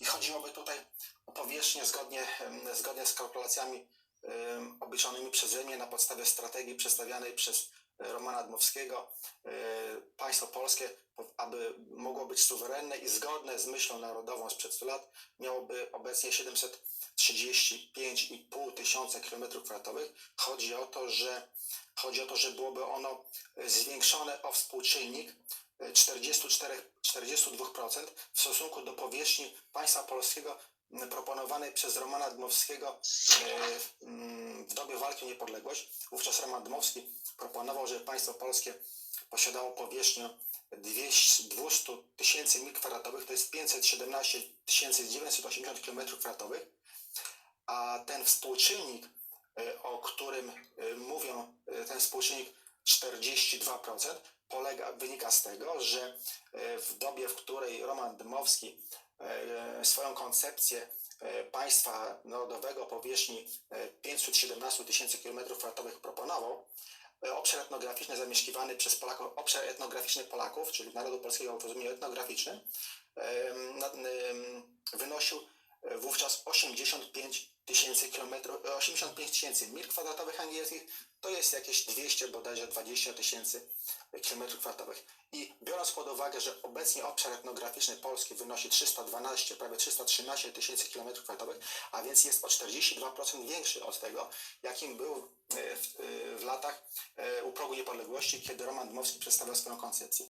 I chodziłoby tutaj o powierzchnię zgodnie, zgodnie z kalkulacjami obliczonymi przeze mnie na podstawie strategii przedstawianej przez e, Romana Dmowskiego. E, Państwo polskie, po- aby mogło być suwerenne i zgodne z myślą narodową sprzed 100 lat, miałoby obecnie 735,5 tysiąca kilometrów kwadratowych. Chodzi o to, że chodzi o to, że byłoby ono e, zwiększone o współczynnik 44, 42% w stosunku do powierzchni państwa polskiego proponowanej przez Romana Dmowskiego e, w dobie walki o niepodległość. Wówczas Roman Dmowski proponował, że państwo polskie posiadało powierzchnię 200 200 tysięcy mil kwadratowych, to jest 517 980 km kwadratowych, a ten współczynnik, e, o którym e, mówią, ten współczynnik 42%, polega, wynika z tego, że e, w dobie, w której Roman Dmowski e, swoją koncepcję e, państwa narodowego powierzchni e, 517 tysięcy km kwadratowych proponował, obszar etnograficzny zamieszkiwany przez Polaków, obszar etnograficzny Polaków, czyli narodu polskiego w rozumieniu etnograficznym, wynosił wówczas 85 tysięcy kilometrów, e, 85 tysięcy mil kwadratowych angielskich, to jest jakieś 200 bodajże 20 tysięcy kilometrów kwadratowych. I biorąc pod uwagę, że obecnie obszar etnograficzny Polski wynosi 312, prawie 313 tysięcy kilometrów kwadratowych, a więc jest o 42% większy od tego, jakim był e, w, e, w latach e, u progu niepodległości, kiedy Roman Dmowski przedstawiał swoją koncepcję.